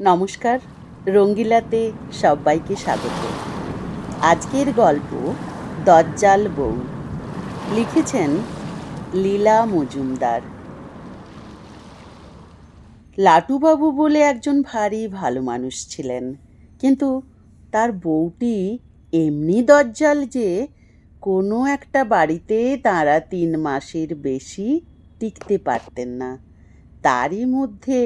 নমস্কার, রঙ্গিলাতে সবাইকে স্বাগত। আজকের গল্প দজ্জাল বউ। লিখেছেন লীলা মজুমদার। লাটুবাবু বলে একজন ভারী ভালো মানুষ ছিলেন, কিন্তু তার বউটি এমনি দজ্জাল যে কোনো একটা বাড়িতে তাঁরা তিন মাসের বেশি টিকতে পারতেন না। তারই মধ্যে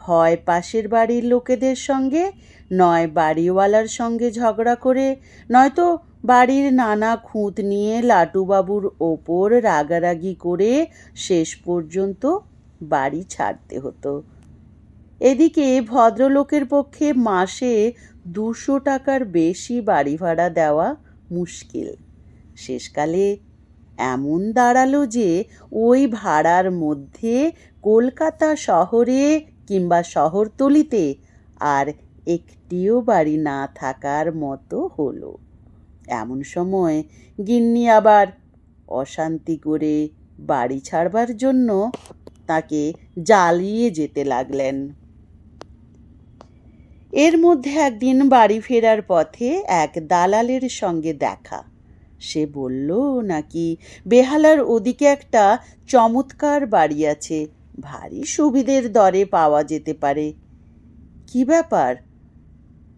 হয় পাশের বাড়ির লোকেদের সঙ্গে, নয় বাড়িওয়ালার সঙ্গে ঝগড়া করে, নয়তো বাড়ির নানা খুঁত নিয়ে লাটুবাবুর ওপর রাগারাগি করে শেষ পর্যন্ত বাড়ি ছাড়তে হতো। এদিকে ভদ্রলোকের পক্ষে মাসে দুশো টাকার বেশি বাড়ি ভাড়া দেওয়া মুশকিল। শেষকালে এমন দাঁড়াল যে ওই ভাড়ার মধ্যে কলকাতা শহরে কিংবা শহরতলিতে আর একটিও বাড়ি না থাকার মতো হলো। এমন সময় গিন্নি আবার অশান্তি করে বাড়ি ছাড়বার জন্য তাকে জ্বালিয়ে যেতে লাগলেন। এর মধ্যে একদিন বাড়ি ফেরার পথে এক দালালের সঙ্গে দেখা। সে বলল, নাকি বেহালার ওদিকে একটা চমৎকার বাড়ি আছে ভারী সুবিধের দরে পাওয়া যেতে পারে। কি ব্যাপার?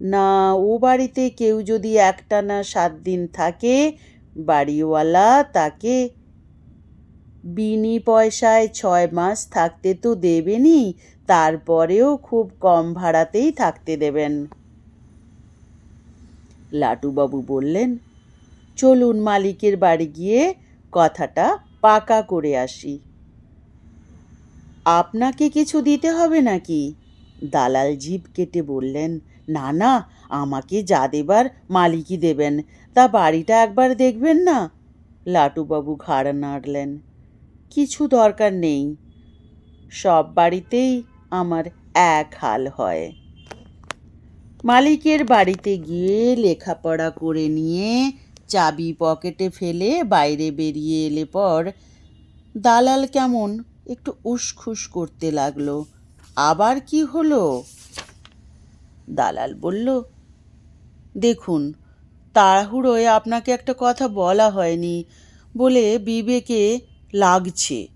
না, ও বাড়িতে কেউ যদি একটানা সাত দিন থাকে, বাড়িওয়ালা তাকে বিনি পয়সায় ছয় মাস থাকতে তো দেবেনি তারপরেও খুব কম ভাড়াতেই থাকতে দেবেন। লাটুবাবু বললেন, চলুন মালিকের বাড়ি গিয়ে কথাটা পাকা করে আসি। আপনাকে কিছু দিতে হবে নাকি? দালাল জিভ কেটে বললেন, না না, আমাকে যা দেবার মালিকই দেবেন, তা বাড়িটা একবার দেখবেন না? লাটুবাবু ঘাড় নাড়লেন, কিছু দরকার নেই, সব বাড়িতেই আমার এক হাল হয়। মালিকের বাড়িতে গিয়ে লেখাপড়া করে নিয়ে চাবি পকেটে ফেলে বাইরে বেরিয়ে এলে পর, দালাল কেমন? একটু উসখুস করতে লাগল। আবার কি হলো? দালাল বলল, দেখুন তাড়াহুড়োয় আপনাকে একটা কথা বলা হয়নি বলে বিবেকে লাগছে।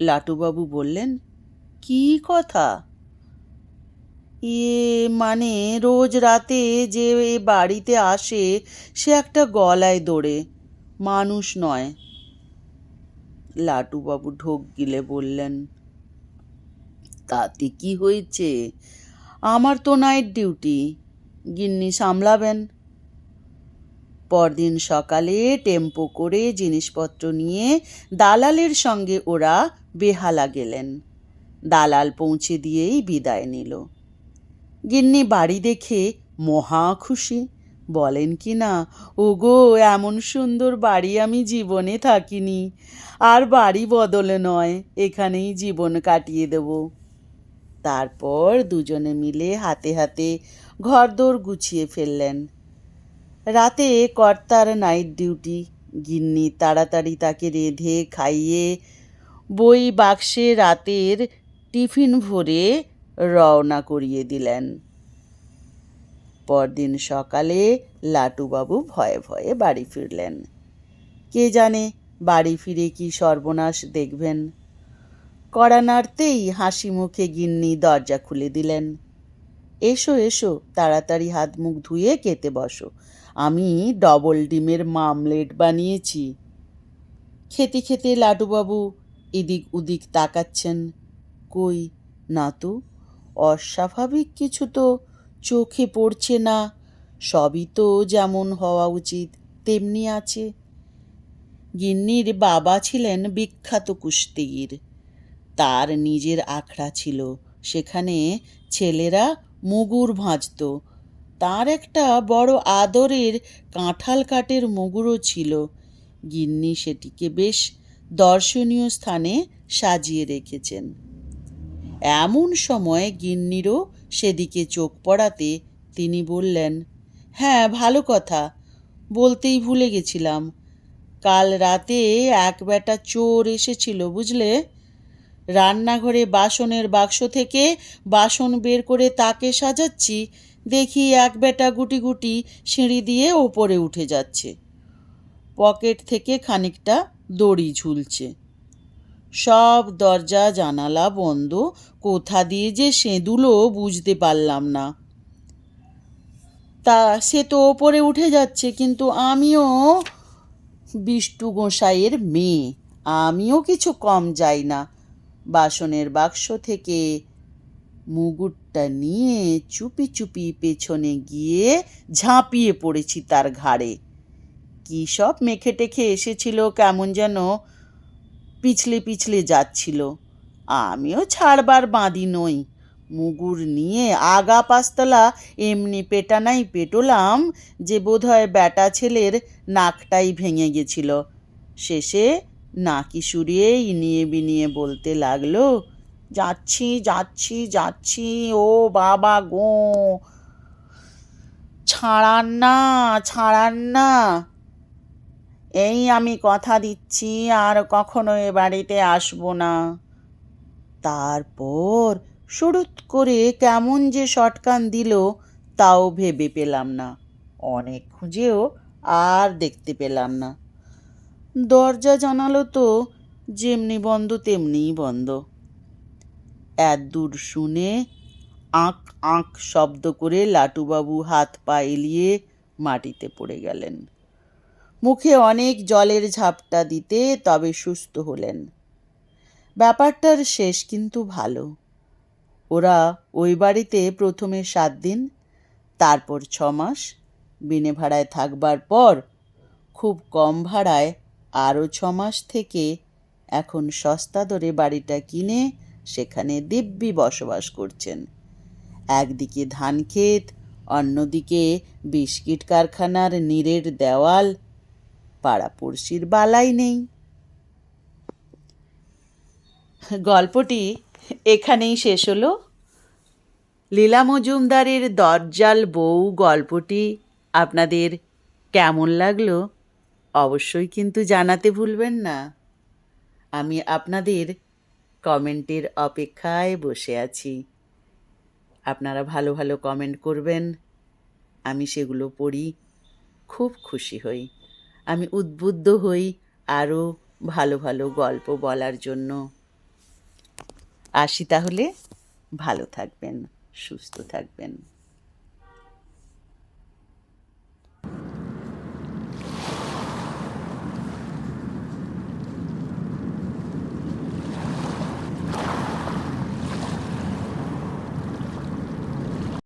লাটুবাবু বললেন, কি কথা? এ মানে রোজ রাতে যে বাড়িতে আসে সে একটা গলায় দৌড়ে মানুষ নয়। লাটুবাবু ঢোক গিলে বললেন, তাতে কি হয়েছে? আমার তো নাইট ডিউটি গিন্নি সামলাবেন। পরদিন সকালে টেম্পো করে জিনিসপত্র নিয়ে দালালের সঙ্গে ওরা বেহালা গেলেন। দালাল পৌঁছে দিয়েই বিদায় নিল। গিন্নি বাড়ি দেখে মহা খুশি। বলেন কি না? ওগো, এমন সুন্দর বাড়ি আমি জীবনে থাকিনি। আর বাড়ি বদলে নয়, এখানেই জীবন কাটিয়ে দেব। তারপর দুজনে মিলে হাতে হাতে ঘরদোর গুছিয়ে ফেললেন। রাতে কর্তার নাইট ডিউটি, গিন্নি তাড়াতাড়ি তাকে রেঁধে খাইয়ে বই বাক্সে রাতের টিফিন ভরে রওনা করিয়ে দিলেন। পরদিন সকালে লাটুবাবু ভয়ে ভয়ে বাড়ি ফিরলেন। কে জানে বাড়ি ফিরে কি সর্বনাশ দেখবেন। কড়া নাড়তেই হাসি মুখে গিন্নি দরজা খুলে দিলেন। এসো এসো, তাড়াতাড়ি হাত মুখ ধুয়ে কেতে বসো। আমি ডবল ডিমের মামলেট বানিয়েছি। খেতে খেতে লাটুবাবু এদিক উদিক তাকাচ্ছেন। কই, না তো, অস্বাভাবিক কিছু তো চোখে পড়ছে না। সবই তো যেমন হওয়া উচিত, তেমনি আছে। গিন্নির বাবা ছিলেন বিখ্যাত কুস্তিগির। তার নিজের আখড়া ছিল। সেখানে ছেলেরা মুগুর ভাঁজত। তার একটা বড় আদরের কাঁঠাল কাঠের মুগুরও ছিল। গিন্নি সেটিকে বেশ দর্শনীয় স্থানে সাজিয়ে রেখেছেন। এমন সময় গিন্নিরও সেদিকে চোখ পড়াতে তিনি বললেন হ্যাঁ ভালো কথা। বলতেই ভুলে গেছিলাম। কাল রাতে এক বেটা চোর এসেছিল, বুঝলে? রান্নাঘরে বাসনের বাক্স থেকে বাসন বের করে তাকে সাজাচ্ছি, দেখি এক বেটা গুটি গুটি সিঁড়ি দিয়ে ওপরে উঠে যাচ্ছে। পকেট থেকে খানিকটা দড়ি ঝুলছে। সব দরজা, জানালা বন্ধ। কোথা দিয়ে যে সেঁদুলো বুঝতে পারলাম না। তা সে তো ওপরে উঠে যাচ্ছে, কিন্তু আমিও বিষ্টু গোসাইয়ের মেয়ে। আমিও কিছু কম যাই না। বাসনের বাক্স থেকে মুগুরটা নিয়ে চুপি চুপি পেছনে গিয়ে ঝাঁপিয়ে পড়েছি তার ঘাড়ে। কী সব মেখে টেখে এসেছিল, কেমন যেন পিছলে পিছলে যাচ্ছিল। আমিও ছাড়বার বাঁধি নই। মুগুর নিয়ে আগা পাঁচতলা এমনি পেটানাই পেটোলাম যে বোধহয় ব্যাটা ছেলের নাকটাই ভেঙে গেছিল। শেষে নাকি সুরিয়ে ইনিয়ে বিনিয়ে বলতে লাগল, যাচ্ছি যাচ্ছি যাচ্ছি, ও বাবা গো! ছাড়ান না ছাড়ান না! এই আমি কথা দিচ্ছি, আর কখনো এ বাড়িতে আসব না। তারপর শুরুত করে কেমন যে শটকান দিল, তাও ভেবে পেলাম না। অনেক খুঁজেও আর দেখতে পেলাম না। দরজা জানালো তো, যেমনি বন্ধ তেমনিই বন্ধ। এত দূর শুনে আঁক আঁক শব্দ করে লাটুবাবু হাত পা এলিয়ে মাটিতে পড়ে গেলেন। মুখে অনেক জলের ঝাপটা দিতে তবে সুস্থ হলেন। ব্যাপারটার শেষ কিন্তু ভালো। ওরা ওই বাড়িতে প্রথমে সাত দিন, তারপর ছ মাস, বিনে ভাড়ায় থাকবার পর খুব কম ভাড়ায় আরও ছ মাস থেকে এখন সস্তা দরে বাড়িটা কিনে সেখানে দিব্যি বসবাস করছেন। একদিকে ধান ক্ষেত অন্যদিকে বিস্কিট কারখানার নীরের দেওয়াল পাড়াপড়শির বালাই নেই। গল্পটি এখানেই শেষ হলো। লীলা মজুমদারের দরজাল বউ গল্পটি আপনাদের কেমন লাগল অবশ্যই কিন্তু জানাতে ভুলবেন না। আমি আপনাদের কমেন্টের অপেক্ষায় বসে আছি। আপনারা ভালো ভালো কমেন্ট করবেন, আমি সেগুলো পড়ি, খুব খুশি হই। আমি উদ্বুদ্ধ হই আরও ভালো ভালো গল্প বলার জন্য। আসি তাহলে, ভালো থাকবেন, সুস্থ থাকবেন।